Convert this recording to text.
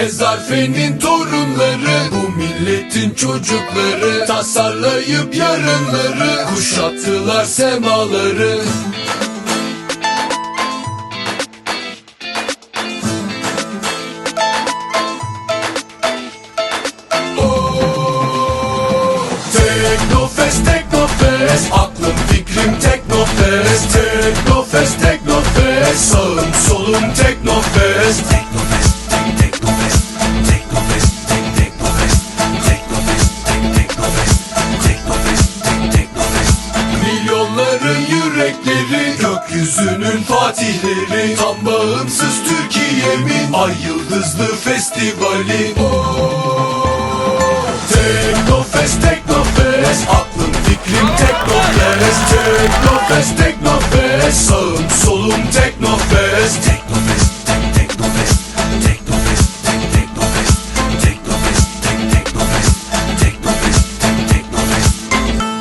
Ezarfe'nin torunları Bu milletin çocukları Tasarlayıp yarınları Kuşattılar semaları. Teknofest, Teknofest Aklım fikrim Teknofest. Teknofest, Teknofest Sağım solum Teknofest yürekleri Gökyüzünün fatihleri Tam bağımsız Türkiye'min Ay yıldızlı festivali. Teknofest, Teknofest Aklım fikrim Teknofest. Teknofest, Teknofest Sağım solum Teknofest